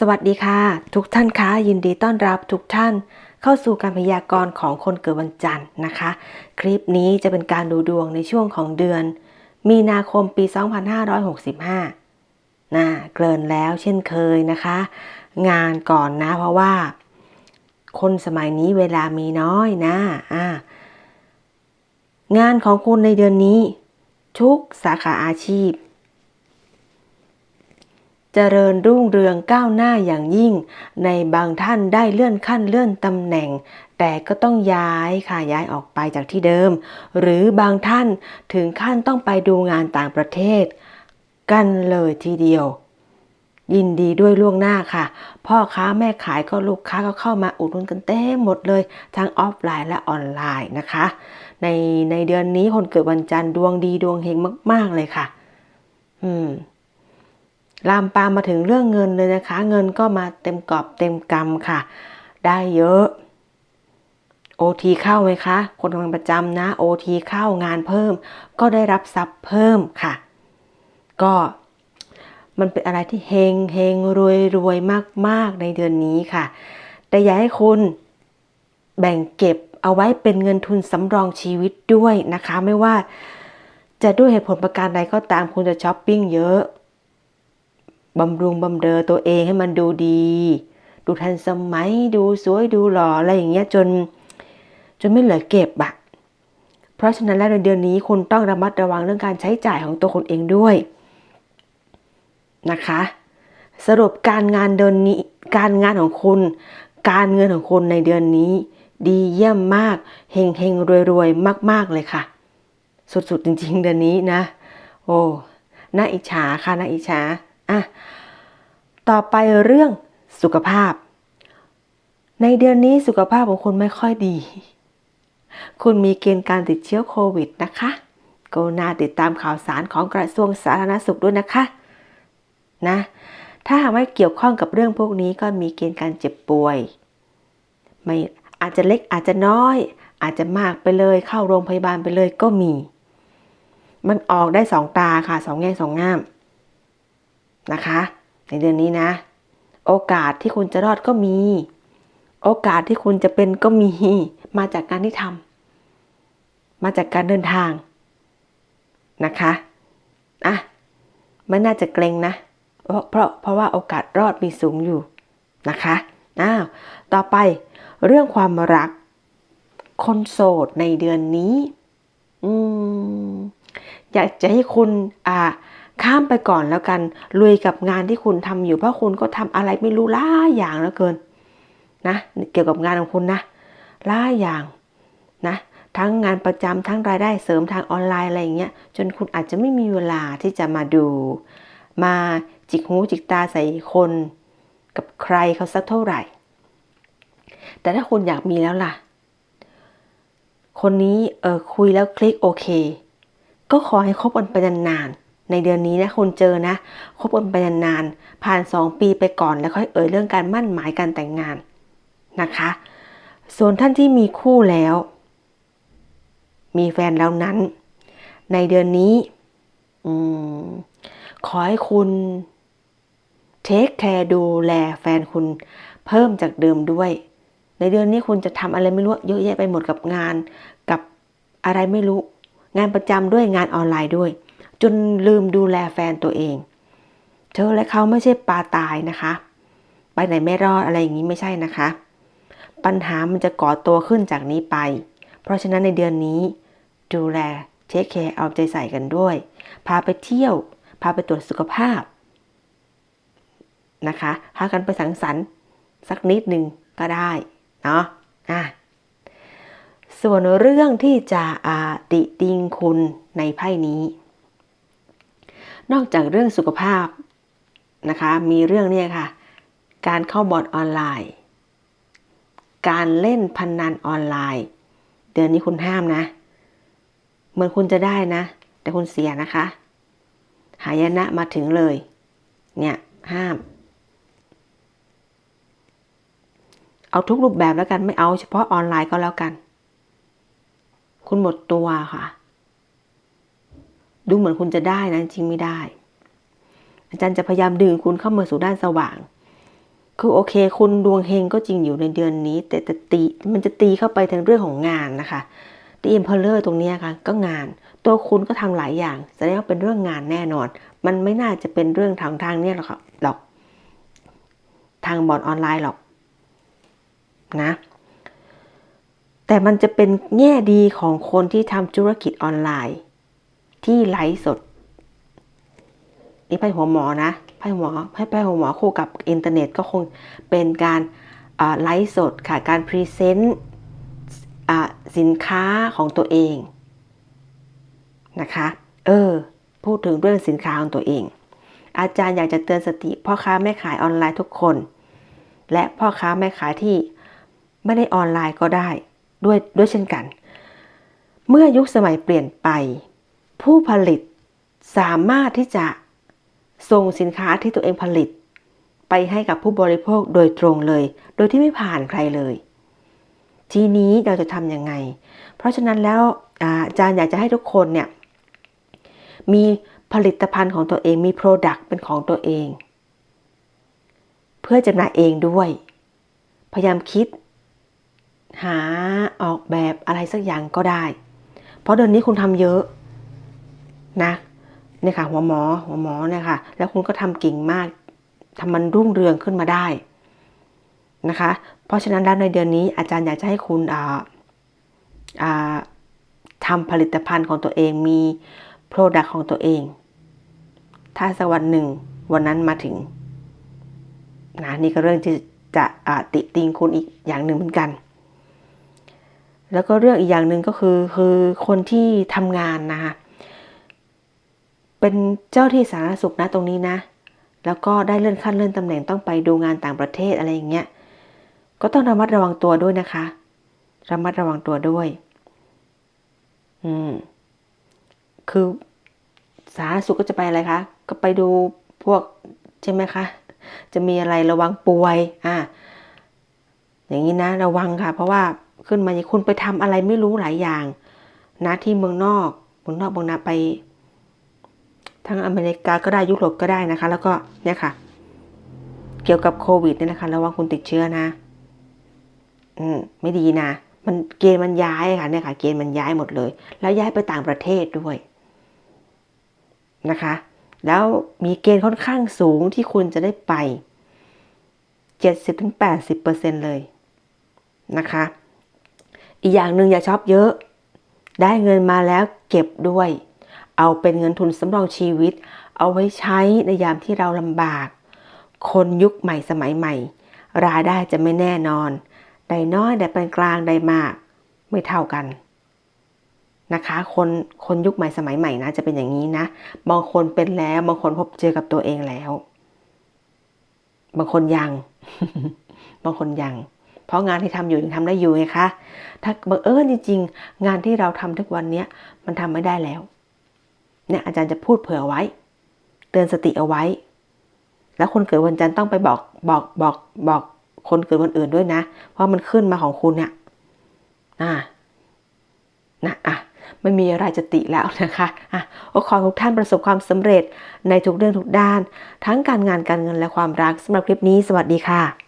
สวัสดีค่ะ ทุกท่านคะยินดีต้อนรับทุกท่านเข้าสู่การพยากรณ์ของคนเกิดวันจันทร์นะคะ คลิปนี้จะเป็นการดูดวงในช่วงของเดือน มีนาคมปี 2565นะเกินแล้วเช่นเคยนะคะ งานก่อนนะเพราะว่า คนสมัยนี้เวลามีน้อยนะอ่างานของคุณในเดือนนี้ ทุกสาขาอาชีพ เจริญรุ่งเรืองก้าวหน้าอย่างยิ่ง ในบางท่านได้เลื่อนขั้นเลื่อนตำแหน่ง แต่ก็ต้องย้ายค่ะย้ายออกไปจากที่เดิม หรือบางท่านถึงขั้นต้องไปดูงานต่างประเทศ กันเลยทีเดียว ยินดีด้วยล่วงหน้าค่ะ พ่อค้าแม่ขายก็ลูกค้าก็เข้ามาอุดหนุนกันเต็มหมดเลย ทั้งออฟไลน์และออนไลน์นะคะ ในในเดือนนี้คนเกิดวันจันทร์ดวงดีดวงเฮงมาก ๆเลยค่ะ อืม ลามปามมาถึงเรื่องเงินเลยนะคะ เงินก็มาเต็มกอบเต็มกำค่ะ ได้เยอะโอทีเข้าไหมคะ คนทำงานประจำนะโอทีเข้างานเพิ่ม ก็ได้รับทรัพย์เพิ่มค่ะ ก็มันเป็นอะไรที่เฮงเฮงรวยรวยมาก ๆ ในเดือนนี้ค่ะ แต่อย่าให้คุณแบ่งเก็บเอาไว้เป็นเงินทุนสำรองชีวิตด้วยนะคะ ไม่ว่าจะด้วยเหตุผลประการใดก็ตามคุณจะช้อปปิ้งเยอะ บำรุงบำเรอตัวเองให้มันดูดี ดูทันสมัยดูสวยดูหล่ออะไรอย่างเงี้ยจน จนไม่เหลือเก็บอะเพราะฉะนั้นแล้วในเดือนนี้คุณต้องระมัดระวังเรื่องการใช้จ่ายของตัวคุณเองด้วยนะคะ สรุปการงานเดือนนี้ การงานของคุณ การเงินของคุณในเดือนนี้ ดีเยี่ยมมากเฮงเฮงรวยรวยมาก ๆ เลยค่ะ สุด ๆ จริง ๆ เดือนนี้นะ โอ้น่าอิจฉาค่ะน่าอิจฉา อะต่อไปเรื่องสุขภาพ ในเดือนนี้สุขภาพของคุณไม่ค่อยดี คุณมีเกณฑ์การติดเชื้อโควิดนะคะกรุณาติดตามข่าวสารของกระทรวงสาธารณสุขด้วยนะคะนะ ถ้าหากไม่เกี่ยวข้องกับเรื่องพวกนี้ก็มีเกณฑ์การเจ็บป่วย ไม่อาจจะเล็กอาจจะน้อย อาจจะมากไปเลยเข้าโรงพยาบาลไปเลยก็มี มันออกได้สองตาค่ะสองแง่สองง่าม นะคะ ในเดือนนี้นะ โอกาสที่คุณจะรอดก็มี โอกาสที่คุณจะเป็นก็มี มาจากการที่ทำมาจากการเดินทางนะคะอะไม่น่าจะเกรงนะ เพราะเพราะเพราะว่าโอกาสรอดมีสูงอยู่นะคะอ้าวต่อไปเรื่องความรัก คนโสดในเดือนนี้ อืม อยากจะให้คุณอ่า ข้ามไปก่อนแล้วกันลุยกับงานที่คุณทำอยู่เพราะคุณก็ทำอะไรไม่รู้ล่าอย่างแล้วเกินนะเกี่ยวกับงานของคุณนะล่าอย่างนะทั้งงานประจำทั้งรายได้เสริมทางออนไลน์อะไรอย่างเงี้ยจนคุณอาจจะไม่มีเวลาที่จะมาดู มาจิกหูจิกตาใส่คนกับใครเขาสักเท่าไหร่ แต่ถ้าคุณอยากมีแล้วล่ะ คนนี้เออคุยแล้วคลิกโอเค ก็ขอให้คบกันไปนานๆ ในเดือนนี้นะคุณเจอนะคบกันไปนานๆผ่าน 2 ปีไปก่อนแล้วค่อยเอ่ยเรื่องการมั่นหมายการแต่งงานนะคะ ส่วนท่านที่มีคู่แล้ว มีแฟนแล้วนั้น ในเดือนนี้อขอให้คุณเทคแคร์ดูแลแฟนคุณเพิ่มจากเดิมด้วย ในเดือนนี้คุณจะทำอะไรไม่รู้เยอะแยะไปหมดกับงาน กับอะไรไม่รู้ งานประจำด้วยงานออนไลน์ด้วย จนลืมดูแลแฟนตัวเอง เธอและเขาไม่ใช่ปลาตายนะคะ ไปไหนไม่รอดอะไรอย่างนี้ไม่ใช่นะคะ ปัญหามันจะก่อตัวขึ้นจากนี้ไป เพราะฉะนั้นในเดือนนี้ ดูแลเทคแคร์เอาใจใส่กันด้วย พาไปเที่ยว พาไปตรวจสุขภาพนะคะพากันไปสังสรรค์สักนิดหนึ่งก็ได้เนาะอะส่วนเรื่องที่จะอาติติงคุณในไพ่นี้ นอกจากเรื่องสุขภาพนะคะ มีเรื่องเนี่ยค่ะ การเข้าบอร์ดออนไลน์ การเล่นพนนันออนไลน์ เดือนนี้คุณห้ามนะ เหมือนคุณจะได้นะ แต่คุณเสียนะคะ หายนะมาถึงเลย เนี่ยห้าม เอาทุกรูปแบบแล้วกันไม่เอาเฉพาะออนไลน์ก็แล้วกัน คุณหมดตัวค่ะ ดูเหมือนคุณจะได้นะจริงไม่ได้ อาจารย์จะพยายามดึงคุณเข้ามาสู่ด้านสว่าง คือโอเค คุณดวงเฮงก็จริงอยู่ในเดือนนี้ แต่แต่ตีมันจะตีเข้าไปทางเรื่องของงานนะคะดีเอ็มพลเลอร์ตรงนี้ค่ะก็งาน ตัวคุณก็ทำหลายอย่างแสดงว่าเป็นเรื่องงานแน่นอน มันไม่น่าจะเป็นเรื่องทางทางเนี้ยหรอกหรอกทางบอร์ดออนไลน์หรอกนะ แต่มันจะเป็นแง่ดีของคนที่ทำธุรกิจออนไลน์ ที่ไลฟ์สด นี่ไพ่หัวหมอนะไพ่หัวไพ่ไพ่หัวหมอคู่กับอินเทอร์เน็ตก็คงเป็นการไลฟ์สดค่ะการพรีเซนต์สินค้าของตัวเองนะคะเออพูดถึงเรื่องสินค้าของตัวเอง อาจารย์อยากจะเตือนสติพ่อค้าแม่ขายออนไลน์ทุกคน และพ่อค้าแม่ขายที่ไม่ได้ออนไลน์ก็ได้ด้วยด้วยเช่นกัน เมื่อยุคสมัยเปลี่ยนไป ผู้ผลิตสามารถที่จะส่งสินค้าที่ตัวเองผลิต ไปให้กับผู้บริโภคโดยตรงเลย โดยที่ไม่ผ่านใครเลย ทีนี้เราจะทำยังไง เพราะฉะนั้นแล้วอาจารย์อยากจะให้ทุกคนเนี่ยมีผลิตภัณฑ์ของตัวเองมี Product เป็นของตัวเอง เพื่อจำหน่ายเองด้วย พยายามคิด หาออกแบบอะไรสักอย่างก็ได้ เพราะเดือนนี้คุณทำเยอะ นะเนี่ยค่ะหัวหมอหัวหมอเนี่ยค่ะ แล้วคุณก็ทำเก่งมากทำมันรุ่งเรืองขึ้นมาได้นะคะ เพราะฉะนั้นแล้วในเดือนนี้อาจารย์อยากจะให้คุณอ่าอ่าทำผลิตภัณฑ์ของตัวเองมี Product ของตัวเอง ถ้าสักวันหนึ่งวันนั้นมาถึงนะนี่ก็เรื่องที่จะอ่าติติงคุณอีกอย่างหนึ่งเหมือนกัน แล้วก็เรื่องอีกอย่างหนึ่งก็คือคือคนที่ทำงานนะคะ เป็นเจ้าที่สาธารณสุขนะตรงนี้นะ แล้วก็ได้เลื่อนขั้นเลื่อนตำแหน่งต้องไปดูงานต่างประเทศอะไรอย่างเงี้ย ก็ต้องระมัดระวังตัวด้วยนะคะ ระมัดระวังตัวด้วย อืม คือสาธารณสุขก็จะไปอะไรคะ ก็ไปดูพวกใช่ไหมคะ จะมีอะไรระวังป่วย อ่า อย่างนี้นะระวังค่ะ เพราะว่าขึ้นมาคุณไปทำอะไรไม่รู้หลายอย่าง นะที่เมืองนอกเมืองนอกบางนาไป ทั้งอเมริกาก็ได้ยุโรปก็ได้นะคะ แล้วก็เนี่ยค่ะ เกี่ยวกับโควิดเนี่ยนะคะระวังคุณติดเชื้อนะ อืมไม่ดีนะมันเกณฑ์มันย้ายค่ะเนี่ยค่ะ เกณฑ์มันย้ายหมดเลย แล้วย้ายไปต่างประเทศด้วยนะคะ แล้วมีเกณฑ์ค่อนข้างสูงที่คุณจะได้ไป 70-80%เลยนะคะ อีกอย่างหนึ่งอย่าชอบเยอะ ได้เงินมาแล้วเก็บด้วย เอาเป็นเงินทุนสำรองชีวิต เอาไว้ใช้ในยามที่เราลำบาก คนยุคใหม่สมัยใหม่ รายได้จะไม่แน่นอนได้น้อยได้ปานกลางได้มาก ไม่เท่ากันนะคะ คนคนยุคใหม่สมัยใหม่นะจะเป็นอย่างนี้นะ บางคนเป็นแล้วบางคนพบเจอกับตัวเองแล้ว บางคนยัง บางคนยัง เพราะงานที่ทำอยู่ยังทำได้อยู่ไงคะ ถ้าบังเอิญจริงๆ งานที่เราทำทุกวันนี้มันทำไม่ได้แล้ว เนี่ยอาจารย์จะพูดเผื่อไว้ เตือนสติเอาไว้ แล้วคนเกิดวันจันทร์ต้องไปบอกบอกบอกบอกคนเกิดวันอื่นด้วยนะ เพราะมันขึ้นมาของคุณเนี่ยอ่านะอะไม่มีอะไรจะติแล้วนะคะอะก็ขอทุกท่านประสบความสำเร็จในทุกเรื่องทุกด้าน ทั้งการงานการเงินและความรักสำหรับคลิปนี้ สวัสดีค่ะ